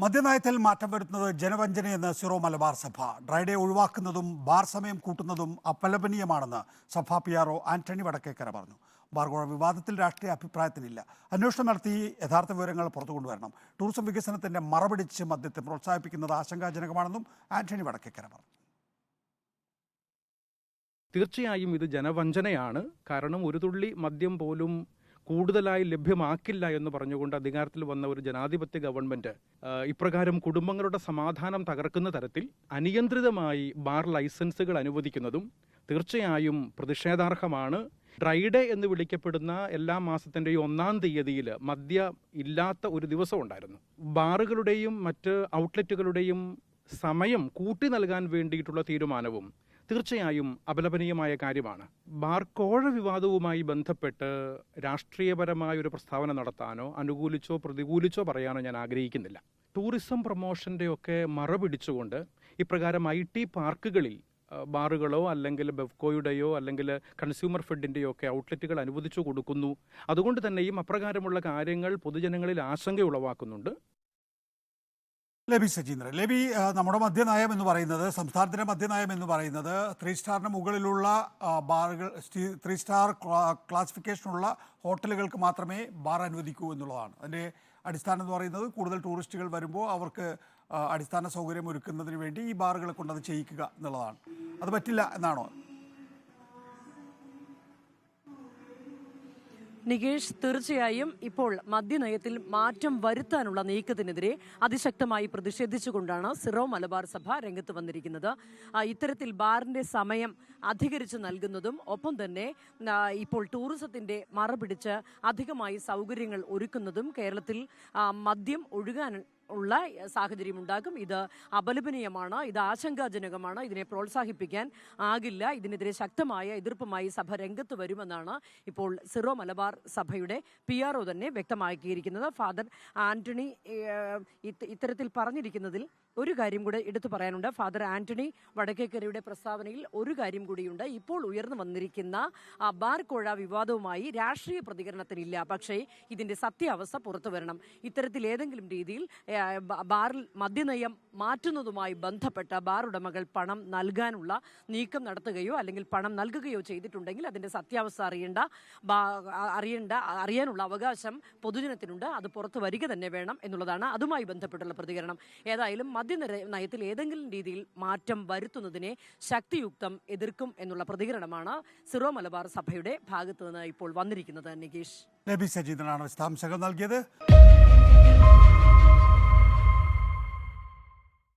മദ്യനയത്തിൽ മാറ്റം വരുത്തുന്നത് ജനവഞ്ചനയെന്ന് സിറോ മലബാർ സഭ. ഡ്രൈഡേ ഒഴിവാക്കുന്നതും ബാർ സമയം കൂട്ടുന്നതും അപലപനീയമാണെന്ന് സഭ പി ആർ ആന്റണി വടക്കേക്കര പറഞ്ഞു. ബാർഗോഴ വിവാദത്തിൽ രാഷ്ട്രീയ അഭിപ്രായത്തിനില്ല. അന്വേഷണം നടത്തി യഥാർത്ഥ വിവരങ്ങൾ പുറത്തു കൊണ്ടുവരണം. ടൂറിസം വികസനത്തിന്റെ മറപിടിച്ച് മദ്യത്തെ പ്രോത്സാഹിപ്പിക്കുന്നത് ആശങ്കാജനകമാണെന്നും ആന്റണി വടക്കേക്കര പറഞ്ഞു. തീർച്ചയായും ഇത് ജനവഞ്ചനയാണ്. കാരണം ഒരു തുള്ളി മദ്യം പോലും കൂടുതലായി ലഭ്യമാക്കില്ല എന്ന് പറഞ്ഞുകൊണ്ട് അധികാരത്തിൽ വന്ന ഒരു ജനാധിപത്യ ഗവൺമെന്റ് ഇപ്രകാരം കുടുംബങ്ങളുടെ സമാധാനം തകർക്കുന്ന തരത്തിൽ അനിയന്ത്രിതമായി ബാർ ലൈസൻസുകൾ അനുവദിക്കുന്നതും തീർച്ചയായും പ്രതിഷേധാർഹമാണ്. ഡ്രൈഡേ എന്ന് വിളിക്കപ്പെടുന്ന എല്ലാ മാസത്തിന്റെയും ഒന്നാം തീയതിയിൽ മദ്യ ഇല്ലാത്ത ഒരു ദിവസം ഉണ്ടായിരുന്നു. ബാറുകളുടെയും മറ്റ് ഔട്ട്ലെറ്റുകളുടെയും സമയം കൂട്ടി നൽകാൻ വേണ്ടിയിട്ടുള്ള തീരുമാനവും തീർച്ചയായും അപലപനീയമായ കാര്യമാണ്. ബാർക്കോഴ വിവാദവുമായി ബന്ധപ്പെട്ട് രാഷ്ട്രീയപരമായ ഒരു പ്രസ്താവന നടത്താനോ അനുകൂലിച്ചോ പ്രതികൂലിച്ചോ പറയാനോ ഞാൻ ആഗ്രഹിക്കുന്നില്ല. ടൂറിസം പ്രൊമോഷന്റെ ഒക്കെ മറ പിടിച്ചുകൊണ്ട് ഇപ്രകാരം ഐ ടി പാർക്കുകളിൽ ബാറുകളോ അല്ലെങ്കിൽ ബെവ്കോയുടെയോ അല്ലെങ്കിൽ കൺസ്യൂമർ ഫെഡിന്റെയോ ഒക്കെ ഔട്ട്ലെറ്റുകൾ അനുവദിച്ചു കൊടുക്കുന്നു. അതുകൊണ്ട് തന്നെയും അപ്രകാരമുള്ള കാര്യങ്ങൾ പൊതുജനങ്ങളിൽ ആശങ്ക ഉളവാക്കുന്നുണ്ട്. ലബി സജീന്ദ്രൻ. ലബി നമ്മുടെ മദ്യനയം എന്ന് പറയുന്നത് സംസ്ഥാനത്തിന്റെ മദ്യനയം എന്ന് പറയുന്നത് ത്രീ സ്റ്റാറിന് മുകളിലുള്ള ബാറുകൾ ത്രീ സ്റ്റാർ ക്ലാ- ക്ലാസിഫിക്കേഷനുള്ള ഹോട്ടലുകൾക്ക് മാത്രമേ ബാർ അനുവദിക്കൂ എന്നുള്ളതാണ്. അതിന്റെ അടിസ്ഥാനം എന്ന് പറയുന്നത് കൂടുതൽ ടൂറിസ്റ്റുകൾ വരുമ്പോൾ അവർക്ക് അടിസ്ഥാന സൗകര്യം ഒരുക്കുന്നതിന് വേണ്ടി ഈ ബാറുകളെ കൊണ്ടത് ചെയ്യിക്കുക എന്നുള്ളതാണ്. അത് പറ്റില്ല എന്നാണോ? നികേഷ് തീർച്ചയായും ഇപ്പോൾ മദ്യനയത്തിൽ മാറ്റം വരുത്താനുള്ള നീക്കത്തിനെതിരെ അതിശക്തമായി പ്രതിഷേധിച്ചുകൊണ്ടാണ് സിറോ മലബാർ സഭ രംഗത്ത് വന്നിരിക്കുന്നത്. ഇത്തരത്തിൽ ബാറിന്റെ സമയം അധികരിച്ച് നൽകുന്നതും ഒപ്പം തന്നെ ഇപ്പോൾ ടൂറിസത്തിന്റെ മറപിടിച്ച് അധികമായി സൗകര്യങ്ങൾ ഒരുക്കുന്നതും കേരളത്തിൽ മദ്യം ഒഴുകാൻ ഉള്ള സാഹചര്യം ഉണ്ടാകും ഇത് അപലപനീയമാണ് ഇത് ആശങ്കാജനകമാണ്. ഇതിനെ പ്രോത്സാഹിപ്പിക്കാൻ ആകില്ല. ഇതിനെതിരെ ശക്തമായ എതിർപ്പുമായി സഭ രംഗത്ത് വരുമെന്നാണ് ഇപ്പോൾ സിറോ മലബാർ സഭയുടെ പി ആർ ഒ തന്നെ വ്യക്തമാക്കിയിരിക്കുന്നത്. ഫാദർ ആന്റണി ഇത്തരത്തിൽ പറഞ്ഞിരിക്കുന്നതിൽ ഒരു കാര്യം കൂടെ എടുത്തു പറയാനുണ്ട്. ഫാദർ ആന്റണി വടക്കേക്കരയുടെ പ്രസ്താവനയിൽ ഒരു കാര്യം കൂടിയുണ്ട്. ഇപ്പോൾ ഉയർന്നു വന്നിരിക്കുന്ന ബാർ കോഴ വിവാദവുമായി രാഷ്ട്രീയ പ്രതികരണത്തിനില്ല. പക്ഷേ ഇതിന്റെ സത്യാവസ്ഥ പുറത്തു വരണം. ഇത്തരത്തിൽ ഏതെങ്കിലും രീതിയിൽ ഏ, ബ- ബാറിൽ മദ്യനയം മാറ്റുന്നതുമായി ബന്ധപ്പെട്ട ബാർ ഉടമകൾ പണം നൽകാനുള്ള നീക്കം നടത്തുകയോ അല്ലെങ്കിൽ പണം നൽകുകയോ ചെയ്തിട്ടുണ്ടെങ്കിൽ അതിന്റെ സത്യാവസ്ഥ അറിയേണ്ട അറിയേണ്ട അറിയാനുള്ള അവകാശം പൊതുജനത്തിനുണ്ട്. അത് പുറത്തു വരിക തന്നെ വേണം എന്നുള്ളതാണ് അതുമായി ബന്ധപ്പെട്ടുള്ള പ്രതികരണം. ഏതായാലും മദ്യനിര നയത്തിൽ ഏതെങ്കിലും രീതിയിൽ മാറ്റം വരുത്തുന്നതിനെ ശക്തിയുക്തം എതിർക്കും എന്നുള്ള പ്രതികരണമാണ് സിറോ മലബാർ സഭയുടെ ഭാഗത്തു നിന്ന് ഇപ്പോൾ വന്നിരിക്കുന്നത്. നികേഷ്. നബി സജീദനാണ് വിശദാംശങ്ങൾ നൽകിയത്.